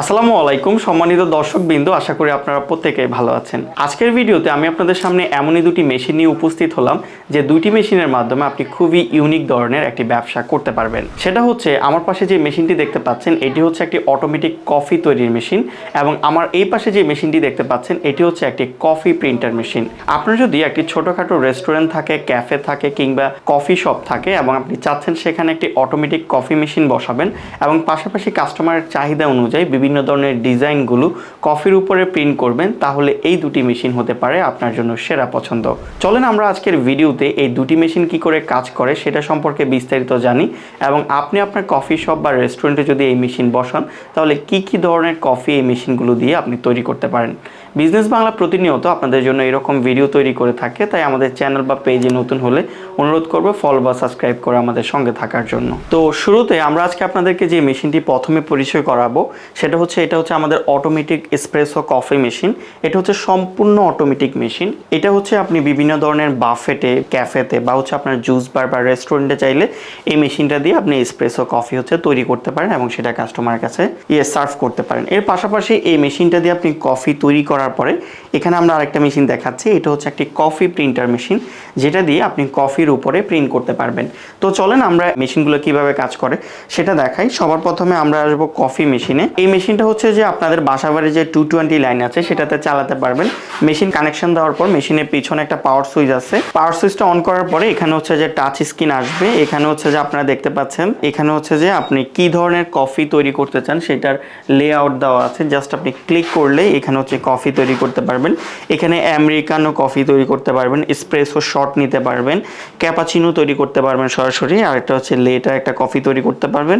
আসসালামু আলাইকুম, সম্মানিত দর্শক বিন্দু আশা করি আপনারা প্রত্যেকেই ভালো আছেন। আজকের ভিডিওতে আমি আপনাদের সামনে এমনই দুটি মেশিন নিয়ে উপস্থিত হলাম, যে দুইটি মেশিনের মাধ্যমে আপনি খুবই ইউনিক ধরনের একটি ব্যবসা করতে পারবেন। সেটা হচ্ছে, আমার পাশে যে মেশিনটি দেখতে পাচ্ছেন, এটি হচ্ছে একটি অটোমেটিক কফি তৈরির মেশিন এবং আমার এই পাশে যে মেশিনটি দেখতে পাচ্ছেন, এটি হচ্ছে একটি কফি প্রিন্টার মেশিন। আপনার যদি একটি ছোটখাটো রেস্টুরেন্ট থাকে ক্যাফে থাকে কিংবা কফি শপ থাকে এবং আপনি চাচ্ছেন সেখানে একটি অটোমেটিক কফি মেশিন বসাবেন এবং পাশাপাশি কাস্টমারের চাহিদা অনুযায়ী বিভিন্ন ধরনের ডিজাইনগুলো কফির উপরে প্রিন্ট করবেন, তাহলে এই দুটি মেশিন হতে পারে আপনার জন্য সেরা পছন্দ। চলেন আমরা আজকের ভিডিওতে এই দুটি মেশিন কি করে কাজ করে সেটা সম্পর্কে বিস্তারিত জানি এবং আপনি আপনার কফি শপ বা রেস্টুরেন্টে যদি এই মেশিন বসান, তাহলে কি কি ধরনের কফি এই মেশিনগুলো দিয়ে আপনি তৈরি করতে পারেন। বিজনেস বাংলা প্রতিনিয়ত আপনাদের জন্য এরকম ভিডিও তৈরি করে থাকে, তাই আমাদের চ্যানেল বা পেজে নতুন হলে অনুরোধ করব ফলো বা সাবস্ক্রাইব করে আমাদের সঙ্গে থাকার জন্য। তো শুরুতে আমরা আজকে আপনাদেরকে যে মেশিনটি প্রথমে পরিচয় করাবো, সেটা হচ্ছে, এটা হচ্ছে আমাদের অটোমেটিক এসপ্রেসো কফি মেশিন এটা হচ্ছে সম্পূর্ণ অটোমেটিক মেশিন এটা হচ্ছে আপনি বিভিন্ন ধরনের বাফেটে ক্যাফেতে বা হচ্ছে আপনার জুস বার বা রেস্টুরেন্টে চাইলে এই মেশিনটা দিয়ে আপনি এসপ্রেসো কফি হচ্ছে তৈরি করতে পারেন এবং সেটা কাস্টমারের কাছে ইয়ে সার্ভ করতে পারেন। এর পাশাপাশি এই মেশিনটা দিয়ে আপনি কফি তৈরি পরে এখানে আমরা আরেকটা মেশিন দেখাচ্ছি। এটা হচ্ছে একটি কফি প্রিন্টার মেশিন, যেটা দিয়ে আপনি কফির উপরে প্রিন্ট করতে পারবেন। তো চলেন আমরা মেশিনগুলো কীভাবে কাজ করে সেটা দেখাই। সবার প্রথমে আমরা আসব কফি মেশিনে। এই মেশিনটা হচ্ছে যে আপনাদের বাসাবাড়ি যে টু টোয়েন্টি লাইন আছে, সেটাতে চালাতে পারবেন। মেশিন কানেকশন দেওয়ার পর মেশিনের পিছনে একটা পাওয়ার সুইচ আছে। পাওয়ার সুইচটা অন করার পরে এখানে হচ্ছে যে টাচ স্ক্রিন আসবে। এখানে হচ্ছে যে আপনারা দেখতে পাচ্ছেন, এখানে হচ্ছে যে আপনি কি ধরনের কফি তৈরি করতে চান, সেটার লেআউট দেওয়া আছে। জাস্ট আপনি ক্লিক করলে এখানে হচ্ছে কফি তৈরি করতে পারবেন। এখানে আমেরিকানো কফি তৈরি করতে পারবেন স্প্রেসো শট নিতে পারবেন ক্যাপাচিনো তৈরি করতে পারবেন সরাসরি, আর একটা হচ্ছে লেটার একটা কফি তৈরি করতে পারবেন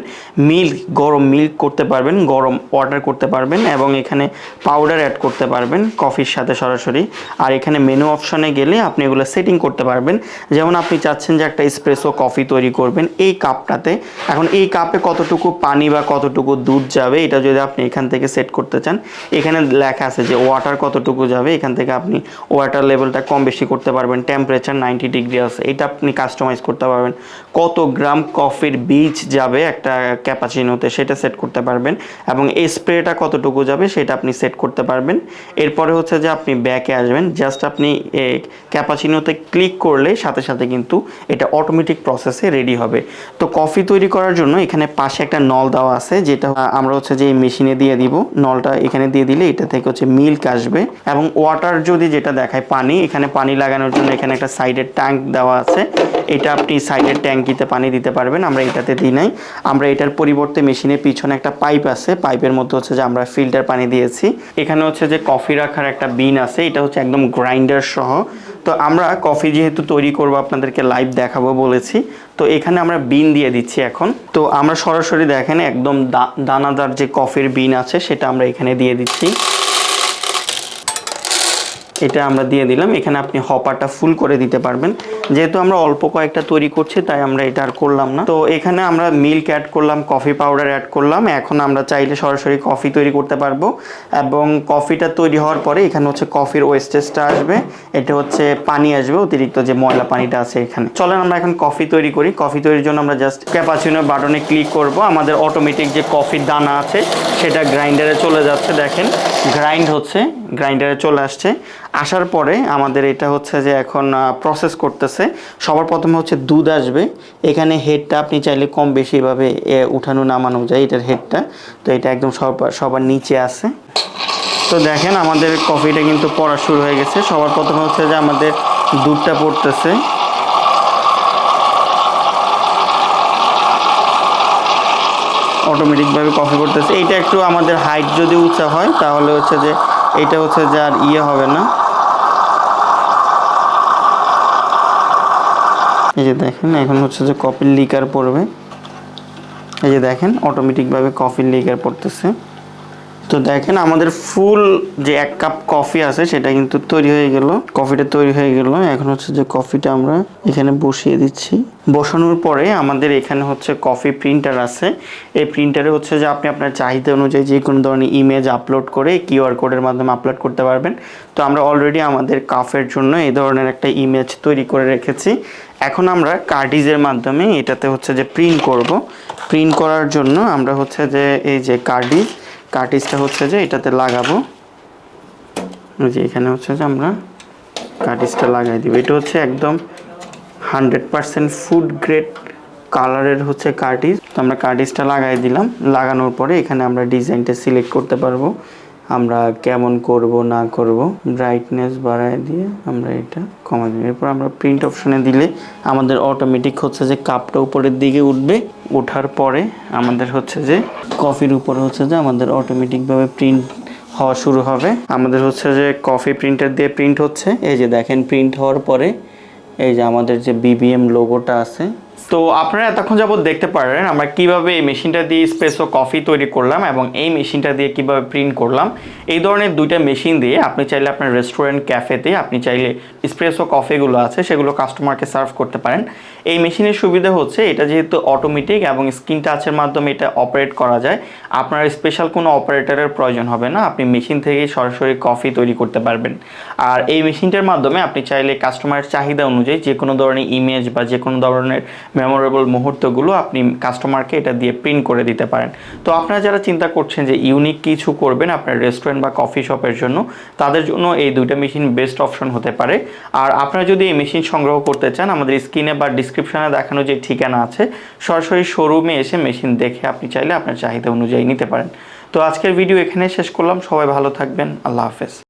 মিল্ক গরম মিল্ক করতে পারবেন, গরম ওয়াটার করতে পারবেন, এবং এখানে পাউডার অ্যাড করতে পারবেন কফির সাথে সরাসরি, আর এখানে মেনু অপশনে গেলে আপনি এগুলো সেটিং করতে পারবেন। যেমন আপনি চাচ্ছেন যে একটা স্প্রেসো কফি তৈরি করবেন, এই কাপটাতে এখন এই কাপে কতটুকু পানি বা কতটুকু দুধ যাবে, এটা যদি আপনি এখান থেকে সেট করতে চান, এখানে লেখা আছে যে ওয়াটার কতটুকু যাবে, এখান থেকে আপনি ওয়াটার লেভেলটা কম বেশি করতে পারবেন টেম্পারেচার নাইনটি ডিগ্রি আছে, এটা আপনি কাস্টমাইজ করতে পারবেন। কত গ্রাম কফির বীজ যাবে একটা ক্যাপাচিনোতে সেটা সেট করতে পারবেন, এবং স্প্রেটা কতটুকু যাবে, সেটা আপনি সেট করতে পারবেন। এরপরে হচ্ছে যে আপনি ব্যাকে আসবেন জাস্ট আপনি ক্যাপাচিনোতে ক্লিক করলে সাথে সাথে কিন্তু এটা অটোমেটিক প্রসেসে রেডি হবে। তো কফি তৈরি করার জন্য এখানে পাশে একটা নল দেওয়া আছে, যেটা আমরা হচ্ছে যে মেশিনে দিয়ে দিব, নলটা এখানে দিয়ে দিলে এটা থেকে হচ্ছে মিল্ক আসবে এবং ওয়াটার যদি যেটা দেখায় পানি, এখানে পানি লাগানোর জন্য এখানে একটা সাইডের ট্যাঙ্ক দেওয়া আছে। এটা আপনি সাইডের ট্যাঙ্কিতে পানি দিতে পারবেন, আমরা এটাতে দিই নাই। আমরা এটার পরিবর্তে মেশিনের পিছনে একটা পাইপ আছে পাইপের মধ্যে হচ্ছে যে আমরা ফিল্টার পানি দিয়েছি। এখানে হচ্ছে যে কফি রাখার একটা বিন আছে, এটা হচ্ছে একদম গ্রাইন্ডার সহ। তো আমরা কফি যেহেতু তৈরি করব, আপনাদেরকে লাইভ দেখাবো বলেছি। তো এখানে আমরা বিন দিয়ে দিচ্ছি এখন। তো আমরা সরাসরি দেখেন, একদম দানাদার যে কফির বিন আছে, সেটা আমরা এখানে দিয়ে দিচ্ছি। এটা আমরা দিয়ে দিলাম। এখানে আপনি হপারটা ফুল করে দিতে পারবেন। যেহেতু আমরা অল্প কয়েকটা তৈরি করছি, তাই আমরা এটা আর করলাম না। তো এখানে আমরা মিল্ক অ্যাড করলাম, কফি পাউডার অ্যাড করলাম। এখন আমরা চাইলে সরাসরি কফি তৈরি করতে পারব। এবং কফিটা তৈরি হওয়ার পরে এখানে হচ্ছে কফির ওয়েস্টেজটা আসবে। এটা হচ্ছে পানি আসবে, অতিরিক্ত যে ময়লা পানিটা আছে এখানে। চলেন আমরা এখন কফি তৈরি করি। কফি তৈরির জন্য আমরা জাস্ট ক্যাপাচিনো বাটনে ক্লিক করব। আমাদের অটোমেটিক যে কফির দানা আছে, সেটা গ্রাইন্ডারে চলে যাচ্ছে, দেখেন। গ্রাইন্ড হচ্ছে গ্রাইন্ডারে চলে আসছে। আসার পরে আমাদের এটা হচ্ছে যে এখন প্রসেস করতেছে। সবার প্রথমে হচ্ছে দুধ আসবে। এখানে হেডটা আপনি চাইলে কম বেশি এভাবে উঠানো নামানো যায়, এটার হেডটা তো এটা একদম সবার সবার নিচে আছে। তো দেখেন আমাদের কফিটা কিন্তু পড়া শুরু হয়ে গেছে। সবার প্রথমে হচ্ছে যে আমাদের দুধটা পড়তেছে। অটোমেটিকভাবে কফি করতেছে এইটা একটু আমাদের হাইট যদি উঁচা হয়, তাহলে হচ্ছে যে, এটা হচ্ছে যে আর ইয়ে হবে না। এই যে দেখেন, এখন হচ্ছে যে কফির লিকার পড়বে। এই যে দেখেন অটোমেটিকভাবে কফির লিকার পড়তেছে। তো দেখেন, আমাদের ফুল যে এক কাপ কফি আছে, সেটা কিন্তু তৈরি হয়ে গেল। কফিটা তৈরি হয়ে গেল। এখন হচ্ছে যে কফিটা আমরা এখানে বসিয়ে দিচ্ছি। বসানোর পরে আমাদের এখানে হচ্ছে কফি প্রিন্টার আছে। এই প্রিন্টারে হচ্ছে যে আপনি আপনার চাহিদা অনুযায়ী যে কোনো ধরনের ইমেজ আপলোড করে কিউআর কোডের মাধ্যমে আপলোড করতে পারবেন। তো আমরা অলরেডি আমাদের কাফের জন্য এই ধরনের একটা ইমেজ তৈরি করে রেখেছি। এখন আমরা কার্ডিজের মাধ্যমে এটাতে হচ্ছে যে প্রিন্ট করব। প্রিন্ট করার জন্য আমরা হচ্ছে যে এই যে কার্ডিজ কার্টিজটা হচ্ছে যে এটাতে লাগাবো। যে এখানে হচ্ছে যে আমরা কার্টিজটা লাগাই দিব। এটা হচ্ছে একদম হান্ড্রেড পার্সেন্ট ফুড গ্রেড কালারের হচ্ছে কার্টিজ তো আমরা কার্টিজটা লাগাই দিলাম। লাগানোর পরে এখানে আমরা ডিজাইনটা সিলেক্ট করতে পারব। আমরা কেমন করব, না করব ব্রাইটনেস বাড়ায় দিয়ে আমরা এটা কমা দিই। এরপর আমরা প্রিন্ট অপশনে দিলে আমাদের অটোমেটিক হচ্ছে যে কাপটা উপরের দিকে উঠবে। ওঠার পরে আমাদের হচ্ছে যে কফির উপরে হচ্ছে যে আমাদের অটোমেটিকভাবে প্রিন্ট হওয়া শুরু হবে। আমাদের হচ্ছে যে কফি প্রিন্টার দিয়ে প্রিন্ট হচ্ছে। এই যে দেখেন প্রিন্ট হওয়ার পরে এই যে আমাদের যে বিবিএম লোগোটা আছে তো আপনারা এতক্ষণ যাবত দেখতে পারেন আমরা কীভাবে এই মেশিনটা দিয়ে স্পেসো কফি তৈরি করলাম এবং এই মেশিনটা দিয়ে কীভাবে প্রিন্ট করলাম। এই ধরনের দুইটা মেশিন দিয়ে আপনি চাইলে আপনার রেস্টুরেন্ট ক্যাফেতে আপনি চাইলে স্প্রেসো কফিগুলো আছে, সেগুলো কাস্টমারকে সার্ভ করতে পারেন। এই মেশিনের সুবিধা হচ্ছে এটা যেহেতু অটোমেটিক এবং স্ক্রিন টাচের মাধ্যমে এটা অপারেট করা যায়, আপনার স্পেশাল কোনো অপারেটরের প্রয়োজন হবে না, আপনি মেশিন থেকেই সরাসরি কফি তৈরি করতে পারবেন। আর এই মেশিনটার মাধ্যমে আপনি চাইলে কাস্টমারের চাহিদা অনুযায়ী যে কোনো ধরনের ইমেজ বা যে কোনো ধরনের মেমোরেবল মুহূর্তগুলো আপনি কাস্টমারকে এটা দিয়ে প্রিন্ট করে দিতে পারেন। তো আপনারা যারা চিন্তা করছেন যে ইউনিক কিছু করবেন আপনার রেস্টুরেন্ট বা কফি শপের জন্য, তাদের জন্য এই দুইটা মেশিন বেস্ট অপশন হতে পারে। আর আপনারা যদি এই মেশিন সংগ্রহ করতে চান, আমাদের স্ক্রিনে বা ডিসক্রিপশনে দেখানো যে ঠিকানা আছে, সরাসরি শোরুমে এসে মেশিন দেখে আপনি চাইলে আপনার চাহিদা অনুযায়ী নিতে পারেন। তো আজকের ভিডিও এখানে শেষ করলাম। সবাই ভালো থাকবেন। আল্লাহ হাফেজ।